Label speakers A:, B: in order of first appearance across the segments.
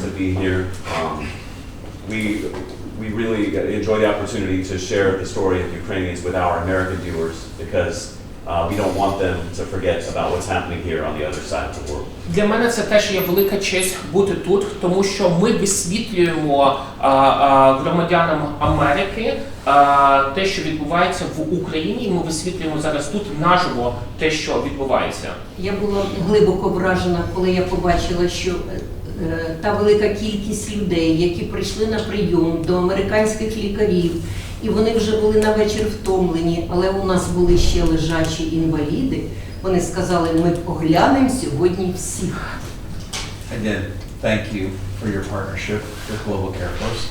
A: to be here. Um, we we really enjoy the opportunity to share the story of Ukrainians with our American viewers because uh, we don't want them to forget about what's happening here on the other side of the world.
B: Для мене це теж є велика честь бути тут, тому що ми висвітлюємо а, а, громадянам Америки а, те, що відбувається в Україні. і Ми висвітлюємо зараз тут наживо те, що відбувається.
C: Я була глибоко вражена, коли я побачила, що е, е, та велика кількість людей, які прийшли на прийом до американських лікарів, і вони вже були на вечір втомлені, але у нас були ще лежачі інваліди. Вони сказали, ми оглянемо сьогодні всіх.
D: Again, thank you for your partnership with Global Care Force.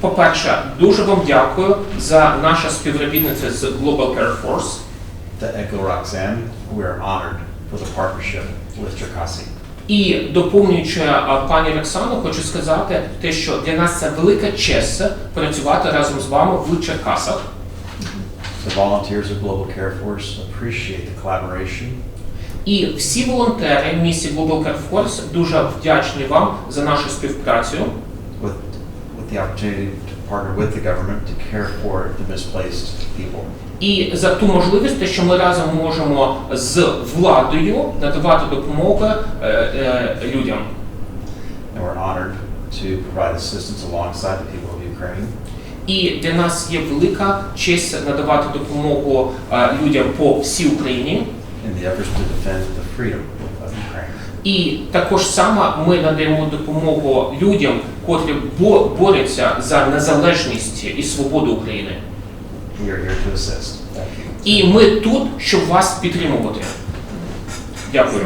B: По-перше, дуже вам дякую за наше співробітництво з Global Care Force.
D: To echo Roxanne, we are honored for the partnership with Cherkasy.
B: І доповнюючи пані Роксану, хочу сказати те, що для нас це велика честь працювати разом з вами в Черкасах.
D: The volunteers of Global Care Force appreciate the collaboration
B: І всі волонтери місії Global Care Force дуже вдячні вам за нашу співпрацю
D: with, with the opportunity to partner with the government to care for the misplaced people.
B: і за ту можливість, те, що ми разом можемо з владою надавати допомогу е, е, людям.
D: And we're honored to provide assistance alongside the people of Ukraine
B: І для нас є велика честь надавати допомогу е, людям по всій Україні. І також само ми надаємо допомогу людям, котрі бо- борються за незалежність і свободу України. І ми тут, щоб вас підтримувати. Дякую.